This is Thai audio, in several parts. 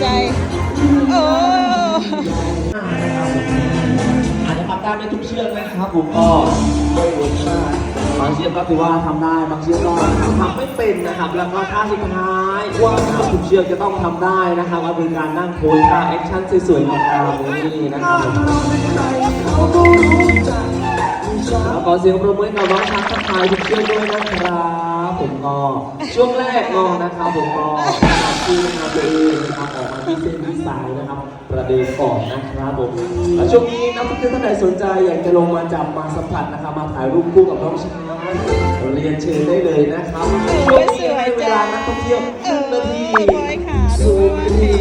ใจ โอ้อาจจะทำได้ไม่ทุกเชือกนะครับผมก็บางเชือกก็ถือว่าทำได้บางเชือกก็ทำไม่เป็นนะครับ แล้วก็ท่าสุดท้ายว่าทุกเชือกจะต้องทำได้นะครับก็คือการนั่งโพสท่าแอคชั่นสวยๆงามๆนี่นะครับแล้วขอเสียงปรบมือกับน้องช้างทักทายทุกเชือกด้วยนะครับผมก็ช่วงแรกก็นะครับผมก็ ชื่อนาตัวเองนะครับออกมาที่เส้นที่สายนะครับ ประเด็นก่อนนะครับผมแล้วช่วงนี้นักท่องเที่ยวท่านใดสนใจอยากจะลงมาจับมาสัมผัสนะครับมาถ่ายรูปคู่กับน้องช้างเรียนเชิญได้เลยนะครับช่วงนี้ให้เวลานักท่องเที่ยวหนึ่งนาทีบอยขาดูนาที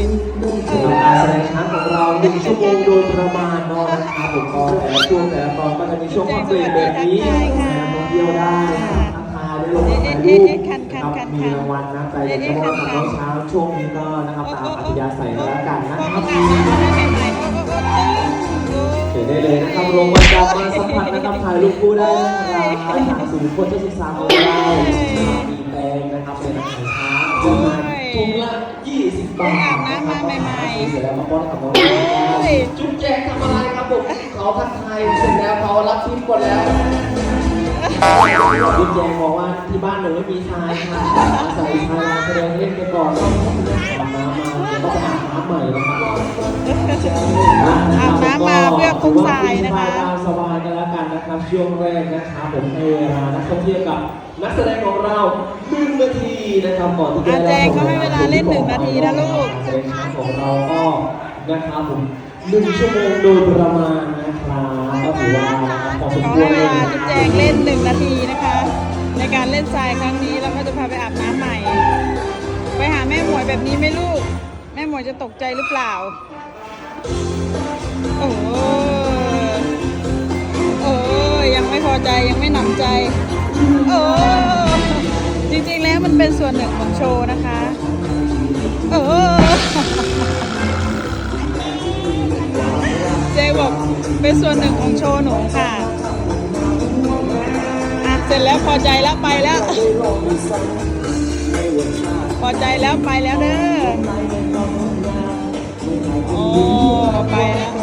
สำหรับการแสดงช้างของเราหนึ่งชั่วโมงโดยประมาณเนาะนะครับผมก็แต่ละช่วงแต่ละตอนก็จะมีช่วงพักเบรกแบบนี้ให้นักท่องเที่ยวได้ทักทายได้ลงมาถ่ายรูป นะครับมีรางวัลนะใครอยากจะมอบกับน้องช้างช่วงนี้ก็นะครับตามอัธยาศัยก็แล้วกันนะครับเชิญได้เลยนะครับโรงพยาบาลมาสัมผัสนะครับถ่ายรูปคู่ได้นะครับทางศูนย์โคชศึกษาของเรานะครับมีแปลงนะครับเป็นอาหารช้างจำหน่ายถุงละ20บาทนะครับเสร็จแล้วมาป้อนกับน้องจุ๊บแจงทำอะไรครับผมเขาทักทายเสร็จแล้วเขารับทิปก่อนแล้ว จุ๊บแจงบอกว่าที่บ้านหนูไม่มีทรายค่ะอาศัยทรายมาแสดงเล่นไปก่อนอาบน้ำมาเดี๋ยวต้องไปอาบน้ำใหม่นะครับอาบน้ำมาเพื่อคุ้มทรายนะคะตามสบายกันแล้วกันนะครับช่วงแรกนะครับผมให้เวลานักท่องเที่ยวกับนักแสดงของเราหนึ่งนาทีนะครับก่อนที่จะอาแจงเขาให้เวลาเล่นหนึ่งนาทีนะลูกแสดงของเราก็นะครับผมหนึ่งชั่วโมงโดยประมาณนะครับ เล่นทรายครั้งนี้แล้วก็จะพาไปอาบน้ำใหม่ ไปหาแม่หมวยแบบนี้ไหมลูก แม่หมวยจะตกใจหรือเปล่า โอ้โอ้ยยังไม่พอใจยังไม่หนำใจ โอ้จริงๆแล้วมันเป็นส่วนหนึ่งของโชว์นะคะ โอ้เจบอกเป็นส่วนหนึ่งของโชว์หนูค่ะ แล้วพอใจแล้วไปแล้ว พอใจแล้วไปแล้วเด้อโอ้ไปแล้ว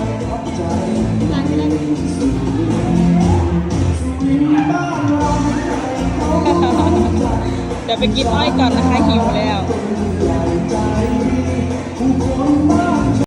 เดี๋ยวไปกินอ้อยก่อนนะคะหิวแล้ว